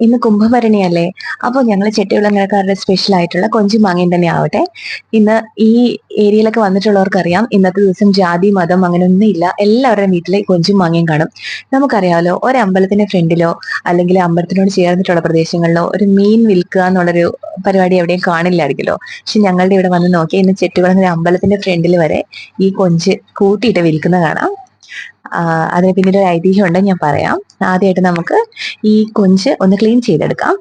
ഇന്ന് കുംഭഭരണിയല്ലേ? അപ്പോൾ ഞങ്ങൾ ചെട്ടിവിളങ്ങരക്കാരുടെ സ്പെഷ്യൽ ആയിട്ടുള്ള കൊഞ്ചു മാങ്ങയും തന്നെ ആവട്ടെ. ഇന്ന് ഈ ഏരിയയിലൊക്കെ വന്നിട്ടുള്ളവർക്കറിയാം ഇന്നത്തെ ദിവസം ജാതി മതം അങ്ങനെ ഒന്നും ഇല്ല എല്ലാവരുടെയും വീട്ടിൽ കൊഞ്ചും മാങ്ങയും കാണും. നമുക്കറിയാമല്ലോ ഒരു അമ്പലത്തിന്റെ ഫ്രണ്ടിലോ അല്ലെങ്കിൽ അമ്പലത്തിനോട് ചേർന്നിട്ടുള്ള പ്രദേശങ്ങളിലോ ഒരു മീൻ വിൽക്കുക എന്നുള്ളൊരു പരിപാടി എവിടെയും കാണില്ലായിരിക്കുമല്ലോ. പക്ഷെ ഞങ്ങളുടെ ഇവിടെ വന്ന് നോക്കി ഇന്ന് ചെട്ടികുളങ്ങര അമ്പലത്തിന്റെ ഫ്രണ്ടിൽ വരെ ഈ കൊഞ്ച് കൂട്ടിയിട്ട് വിൽക്കുന്ന കാണാം. അതിന് പിന്നീട് ഒരു ഐതിഹ്യം ഉണ്ട് ഞാൻ പറയാം. ആദ്യമായിട്ട് നമുക്ക് ഈ കൊഞ്ച് ഒന്ന് ക്ലീൻ ചെയ്തെടുക്കാം.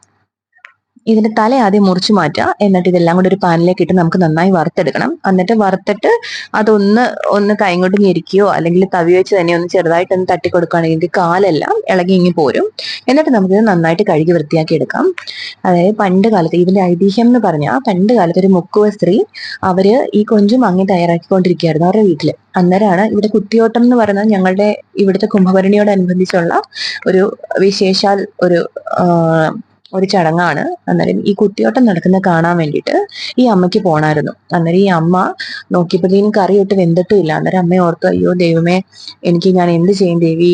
ഇതിന്റെ തല ആദ്യം മുറിച്ചു മാറ്റുക. എന്നിട്ട് ഇതെല്ലാം കൂടി ഒരു പാനിലേക്ക് ഇട്ട് നമുക്ക് നന്നായി വറുത്തെടുക്കണം. എന്നിട്ട് വറുത്തിട്ട് അതൊന്ന് ഒന്ന് കൈകൊണ്ട് ഞെരിക്കുകയോ അല്ലെങ്കിൽ തവി വെച്ച് തന്നെ ഒന്ന് ചെറുതായിട്ട് ഒന്ന് തട്ടി കൊടുക്കുകയാണെങ്കിൽ കാലെല്ലാം ഇളകി ഇങ്ങി പോരും. എന്നിട്ട് നമുക്കിത് നന്നായിട്ട് കഴുകി വൃത്തിയാക്കി എടുക്കാം. അതായത് പണ്ട് കാലത്ത് ഇതിന്റെ ഐതിഹ്യം എന്ന് പറഞ്ഞാൽ പണ്ട് കാലത്ത് ഒരു മുക്കുവ സ്ത്രീ അവർ ഈ കൊഞ്ചും അങ്ങി തയ്യാറാക്കിക്കൊണ്ടിരിക്കുകയായിരുന്നു അവരുടെ വീട്ടിൽ. അന്നേരമാണ് ഇവിടെ കുത്തിയോട്ടം എന്ന് പറയുന്നത് ഞങ്ങളുടെ ഇവിടുത്തെ കുംഭഭരണിയോടനുബന്ധിച്ചുള്ള ഒരു വിശേഷാൽ ഒരു ഒരു ചടങ്ങാണ്. അന്നേരം ഈ കുട്ടിയോട്ടം നടക്കുന്ന കാണാൻ വേണ്ടിയിട്ട് ഈ അമ്മയ്ക്ക് പോണായിരുന്നു. അന്നേരം ഈ അമ്മ നോക്കിയപ്പോഴത്തേനും കറി ഇട്ട് വെന്തിട്ടും ഇല്ല. അന്നേരം അമ്മ ഓർത്തു അയ്യോ ദൈവമേ എനിക്ക് ഞാൻ എന്ത് ചെയ്യും ദേവി?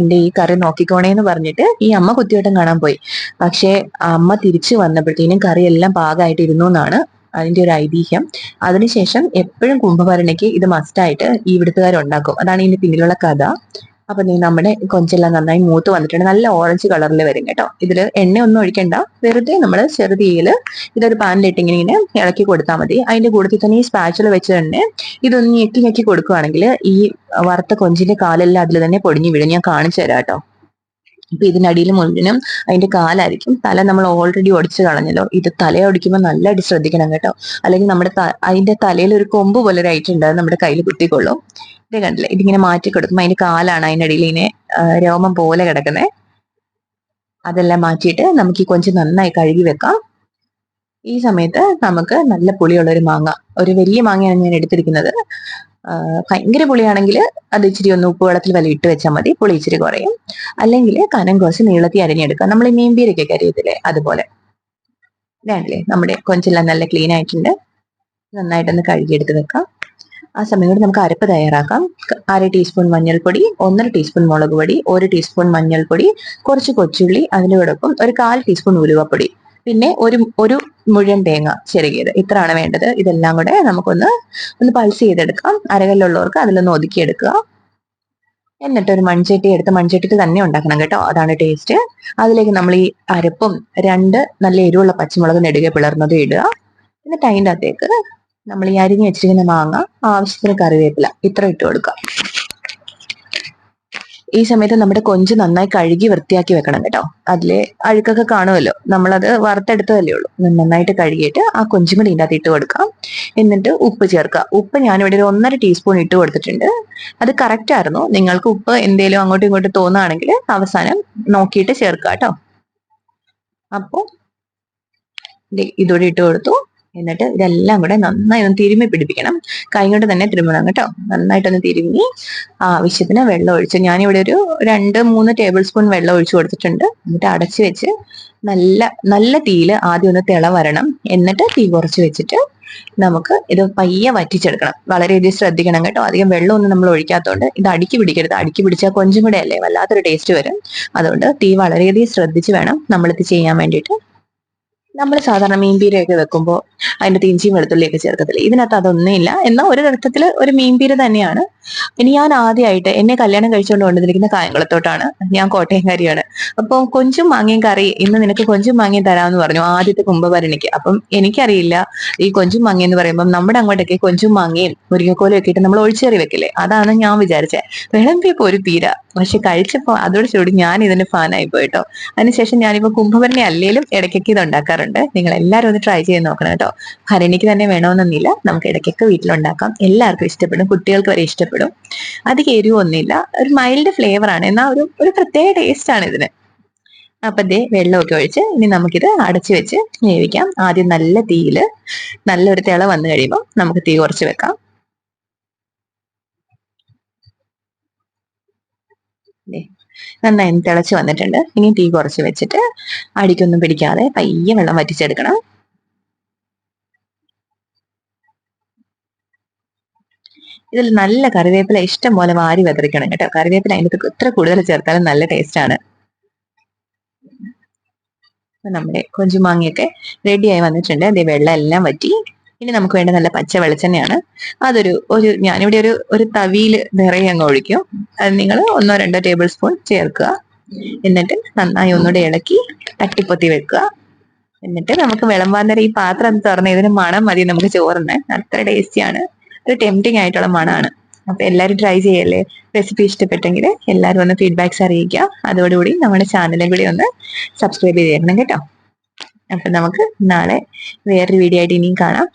എന്റെ ഈ കറി നോക്കിക്കോണേന്ന് പറഞ്ഞിട്ട് ഈ അമ്മ കുത്തിയോട്ടം കാണാൻ പോയി. പക്ഷേ അമ്മ തിരിച്ചു വന്നപ്പോഴത്തേനും കറി എല്ലാം പാകമായിട്ട് ഇരുന്നു എന്നാണ് അതിന്റെ ഒരു ഐതിഹ്യം. അതിനുശേഷം എപ്പോഴും കുംഭഭരണിക്ക് ഇത് മസ്റ്റായിട്ട് ഈ ഇവിടുത്തുകാരുണ്ടാക്കും. അതാണ് ഇതിന്റെ പിന്നിലുള്ള കഥ. അപ്പൊ നീ നമ്മുടെ കൊഞ്ചെല്ലാം നന്നായി മൂത്ത് വന്നിട്ടുണ്ട്. നല്ല ഓറഞ്ച് കളറിൽ വരും കേട്ടോ. ഇതിൽ എണ്ണ ഒന്നും ഒഴിക്കണ്ട. വെറുതെ നമ്മൾ ചെറുതീയിൽ ഇതൊരു പാനിലിട്ട് ഇങ്ങനെ ഇങ്ങനെ ഇളക്കി കൊടുത്താൽ മതി. അതിന്റെ കൂട്ടത്തിൽ തന്നെ ഈ സ്പാച്ചിൽ വെച്ച് തന്നെ ഇതൊന്ന് ഞെക്കി ഞെക്കി കൊടുക്കുകയാണെങ്കിൽ ഈ വറുത്ത കൊഞ്ചിന്റെ കാലെല്ലാം അതിൽ തന്നെ പൊടിഞ്ഞു വീഴും. ഞാൻ കാണിച്ചു തരാം കേട്ടോ. ഇപ്പൊ ഇതിനടിയിൽ മുഴുവനും അതിന്റെ കാലായിരിക്കും തല നമ്മൾ ഓൾറെഡി ഒടിച്ചു കളഞ്ഞല്ലോ. ഇത് തല ഒടിക്കുമ്പോൾ നല്ലതായിട്ട് ശ്രദ്ധിക്കണം കേട്ടോ. അല്ലെങ്കിൽ നമ്മുടെ അതിന്റെ തലയിൽ ഒരു കൊമ്പ് പോലെ ഒരു നമ്മുടെ കയ്യിൽ കുത്തിക്കൊള്ളും ഇത് കണ്ടില്ലേ? ഇതിങ്ങനെ മാറ്റി കൊടുക്കുമ്പോൾ അതിന്റെ കാലാണ് അതിന്റെ അടിയിൽ ഇങ്ങനെ രോമം പോലെ കിടക്കുന്നത് അതെല്ലാം മാറ്റിയിട്ട് നമുക്ക് ഈ കൊഞ്ച് നന്നായി കഴുകി വെക്കാം. ഈ സമയത്ത് നമുക്ക് നല്ല പുളിയുള്ള ഒരു മാങ്ങ ഒരു വലിയ മാങ്ങയാണ് ഞാൻ എടുത്തിരിക്കുന്നത്. ഭയങ്കര പുളിയാണെങ്കിൽ അത് ഇച്ചിരി ഒന്ന് ഉപ്പ് വെള്ളത്തിൽ വല്ല ഇട്ട് വെച്ചാൽ മതി. പുളി ഇച്ചിരി കുറയും. അല്ലെങ്കിൽ കനം കുറച്ച് നീളത്തി അരിഞ്ഞെടുക്കുക നമ്മൾ ഈ മീൻപീരൊക്കെ അരിയത്തില്ലേ അതുപോലെ. വേണ്ടല്ലേ നമ്മുടെ കൊഞ്ചെല്ലാം നല്ല ക്ലീൻ ആയിട്ടുണ്ട്. നന്നായിട്ടൊന്ന് കഴുകിയെടുത്ത് വെക്കാം. ആ സമയം കൊണ്ട് നമുക്ക് അരപ്പ് തയ്യാറാക്കാം. അര ടീസ്പൂൺ മഞ്ഞൾപ്പൊടി ഒന്നര ടീസ്പൂൺ മുളക് പൊടി ഒരു ടീസ്പൂൺ മഞ്ഞൾപ്പൊടി കുറച്ച് കൊച്ചുള്ളി അതിനോടൊപ്പം ഒരു കാൽ ടീസ്പൂൺ ഉലുവപ്പൊടി. പിന്നെ ഒരു ഒരു മുഴുവൻ തേങ്ങ ചെറുകിയത് ഇത്രയാണ് വേണ്ടത്. ഇതെല്ലാം കൂടെ നമുക്കൊന്ന് ഒന്ന് പൾസ് ചെയ്തെടുക്കാം. അരകല്ലുള്ളവർക്ക് അതിലൊന്ന് ഒതുക്കിയെടുക്കുക. എന്നിട്ട് ഒരു മൺചട്ടി എടുത്ത് മൺചട്ടിയിൽ തന്നെ ഉണ്ടാക്കണം കേട്ടോ. അതാണ് ടേസ്റ്റ് അതിലേക്ക് നമ്മൾ ഈ അരപ്പും രണ്ട് നല്ല എരിവുള്ള പച്ചമുളക് നെടുകെ പിളർന്നത് ഇടുക. എന്നിട്ട് അതിന്റെ അകത്തേക്ക് നമ്മൾ ഈ അരിഞ്ഞ് വെച്ചിരിക്കുന്ന മാങ്ങ ആവശ്യത്തിന് കറിവേപ്പില ഇത്ര ഇട്ട് കൊടുക്കുക. ഈ സമയത്ത് നമ്മുടെ കൊഞ്ച് നന്നായി കഴുകി വൃത്തിയാക്കി വെക്കണം കേട്ടോ. അതിലെ അഴുക്കൊക്കെ കാണുമല്ലോ. നമ്മളത് വറുത്തെടുത്തതല്ലേ ഉള്ളൂ. നന്നായിട്ട് കഴുകിയിട്ട് ആ കൊഞ്ചും കൂടി ഇതിനകത്ത് ഇട്ട് കൊടുക്കാം. എന്നിട്ട് ഉപ്പ് ചേർക്കുക. ഉപ്പ് ഞാനിവിടെ ഒരു ഒന്നര ടീസ്പൂൺ ഇട്ട് കൊടുത്തിട്ടുണ്ട്. അത് കറക്റ്റ് ആയിരുന്നു. നിങ്ങൾക്ക് ഉപ്പ് എന്തേലും അങ്ങോട്ടും ഇങ്ങോട്ടും തോന്നുകയാണെങ്കിൽ അവസാനം നോക്കിയിട്ട് ചേർക്കുക കേട്ടോ. അപ്പോ ദേ ഇതോടെ ഇട്ട് കൊടുത്തു. എന്നിട്ട് ഇതെല്ലാം കൂടെ നന്നായി ഒന്ന് തിരുമ്മി പിടിപ്പിക്കണം. കൈ കൊണ്ട് തന്നെ തിരുമ്മണം കേട്ടോ. നന്നായിട്ടൊന്ന് തിരുമ്മി ആവശ്യത്തിന് വെള്ളം ഒഴിച്ച് ഞാനിവിടെ ഒരു രണ്ട് മൂന്ന് ടേബിൾ സ്പൂൺ വെള്ളം ഒഴിച്ചു കൊടുത്തിട്ടുണ്ട്. എന്നിട്ട് അടച്ചു വെച്ച് നല്ല നല്ല തീയിൽ ആദ്യം ഒന്ന് തിള വരണം. എന്നിട്ട് തീ കുറച്ച് വെച്ചിട്ട് നമുക്ക് ഇത് പയ്യെ വറ്റിച്ചെടുക്കണം. വളരെയധികം ശ്രദ്ധിക്കണം കേട്ടോ. അധികം വെള്ളമൊന്നും നമ്മൾ ഒഴിക്കാത്തതുകൊണ്ട് ഇത് അടുക്കി പിടിക്കരുത്. അടുക്കി പിടിച്ചാൽ കൊഞ്ചും കൂടെ അല്ലേ? വല്ലാത്തൊരു ടേസ്റ്റ് വരും. അതുകൊണ്ട് തീ വളരെയധികം ശ്രദ്ധിച്ച് വേണം നമ്മളിത് ചെയ്യാൻ വേണ്ടിയിട്ട്. നമ്മൾ സാധാരണ മീൻപീരയൊക്കെ വെക്കുമ്പോൾ അതിന്റെ ഇഞ്ചിയും വെളുത്തുള്ളിയൊക്കെ ചേർക്കത്തില്ല? ഇതിനകത്ത് അതൊന്നുമില്ല. എന്നാൽ ഒരു തരത്തിൽ ഒരു മീൻപീര തന്നെയാണ്. ഇനി ഞാൻ ആദ്യമായിട്ട് എന്നെ കല്യാണം കഴിച്ചുകൊണ്ട് കൊണ്ടുവന്നിരിക്കുന്ന കായംകുളത്തോട്ടാണ്. ഞാൻ കോട്ടയംകാരിയാണ്. അപ്പോൾ കൊഞ്ചും മാങ്ങയും കറി ഇന്ന് നിനക്ക് കൊഞ്ചും മാങ്ങയും തരാമെന്ന് പറഞ്ഞു. ആദ്യത്തെ കുംഭഭരണിക്ക് അപ്പം എനിക്കറിയില്ല ഈ കൊഞ്ചും മാങ്ങ എന്ന് പറയുമ്പോൾ നമ്മുടെ അങ്ങോട്ടൊക്കെ കൊഞ്ചും മാങ്ങയും മുരിങ്ങക്കോലും ഒക്കെ ഇട്ട് നമ്മൾ ഒഴിച്ചേറി വെക്കില്ലേ? അതാണ് ഞാൻ വിചാരിച്ചത് വിളമ്പിയപ്പോ ഒരു തീര പക്ഷെ കഴിച്ചപ്പോൾ അതോട് ചൂടി ഞാൻ ഇതിന്റെ ഫാനായി പോയിട്ടോ അതിനുശേഷം ഞാനിപ്പോ കുംഭഭരണി അല്ലെങ്കിലും ഇടയ്ക്കൊക്കെ ഇത് ഉണ്ടാക്കാറുണ്ട്. നിങ്ങൾ എല്ലാവരും ഒന്ന് ട്രൈ ചെയ്ത് നോക്കണം കേട്ടോ ഭരണിക്ക് തന്നെ വേണമെന്നൊന്നുമില്ല നമുക്ക് ഇടയ്ക്കൊക്കെ വീട്ടിലുണ്ടാക്കാം. എല്ലാവർക്കും ഇഷ്ടപ്പെടും. കുട്ടികൾക്ക് വരെ ഇഷ്ടപ്പെടും. അധികം എരിവൊന്നുമില്ല ഒരു മൈൽഡ് ഫ്ലേവർ ആണ്. എന്നാൽ ഒരു ഒരു പ്രത്യേക ടേസ്റ്റ് ആണ് ഇതിന്. അപ്പൊ ദേ വെള്ളമൊക്കെ ഒഴിച്ച് ഇനി നമുക്കിത് അടച്ചു വെച്ച് വേവിക്കാം. ആദ്യം നല്ല തീയിൽ നല്ലൊരു തിള വന്നു കഴിയുമ്പോൾ നമുക്ക് തീ കുറച്ച് വെക്കാം. നന്നായി തിളച്ച് വന്നിട്ടുണ്ട്. ഇനി തീ കുറച്ച് വെച്ചിട്ട് അടിക്കൊന്നും പിടിക്കാതെ പയ്യെ വെള്ളം വറ്റിച്ചെടുക്കണം. ഇതിൽ നല്ല കറിവേപ്പില ഇഷ്ടം പോലെ വാരി വെതറിക്കണം കേട്ടോ. കറിവേപ്പില അതിന്റെ എത്ര കൂടുതൽ ചേർത്താലും നല്ല ടേസ്റ്റ് ആണ്. അപ്പൊ നമ്മുടെ കൊഞ്ചുമാങ്ങയൊക്കെ റെഡിയായി വന്നിട്ടുണ്ട്. അതേ വെള്ളം എല്ലാം വറ്റി. ഇനി നമുക്ക് വേണ്ട നല്ല പച്ച വെളിച്ചെണ്ണയാണ്. അതൊരു ഒരു ഞാനിവിടെ ഒരു ഒരു തവിയിൽ നിറയെ അങ്ങ് ഒഴിക്കും. അത് നിങ്ങൾ ഒന്നോ രണ്ടോ ടേബിൾ സ്പൂൺ ചേർക്കുക. എന്നിട്ട് നന്നായി ഒന്നുകൂടെ ഇളക്കി തട്ടിപ്പൊത്തി വെക്കുക. എന്നിട്ട് നമുക്ക് വിളമ്പാൻ നേരം ഈ പാത്രം തുറന്ന് ഇതിന് മണം മതി. നമുക്ക് ചോറിന് അത്ര ടേസ്റ്റിയാണ് ഒരു ടെംപ്റ്റിംഗ് ആയിട്ടുള്ള മണമാണ് അപ്പൊ എല്ലാവരും ട്രൈ ചെയ്യല്ലേ? റെസിപ്പി ഇഷ്ടപ്പെട്ടെങ്കിൽ എല്ലാവരും ഒന്ന് ഫീഡ്ബാക്സ് അറിയിക്കുക. അതോടുകൂടി നമ്മുടെ ചാനലും കൂടി ഒന്ന് സബ്സ്ക്രൈബ് ചെയ്തേക്കണം കേട്ടോ. അപ്പൊ നമുക്ക് നാളെ വേറൊരു വീഡിയോ ആയിട്ട് ഇനിയും കാണാം.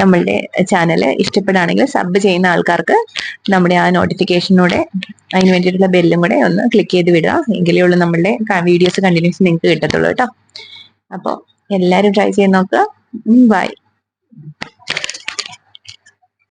നമ്മളുടെ ചാനൽ ഇഷ്ടപ്പെടുകയാണെങ്കിൽ സബ് ചെയ്യുന്ന ആൾക്കാർക്ക് നമ്മുടെ ആ നോട്ടിഫിക്കേഷനൂടെ അതിന് വേണ്ടിയിട്ടുള്ള ബെല്ലും കൂടെ ഒന്ന് ക്ലിക്ക് ചെയ്ത് വിടുക. എങ്കിലേ ഉള്ളൂ നമ്മളുടെ വീഡിയോസ് കണ്ടിന്യൂസ് നിങ്ങൾക്ക് കിട്ടത്തുള്ളൂ കേട്ടോ. അപ്പോൾ എല്ലാവരും ട്രൈ ചെയ്ത് നോക്കുക. ബൈ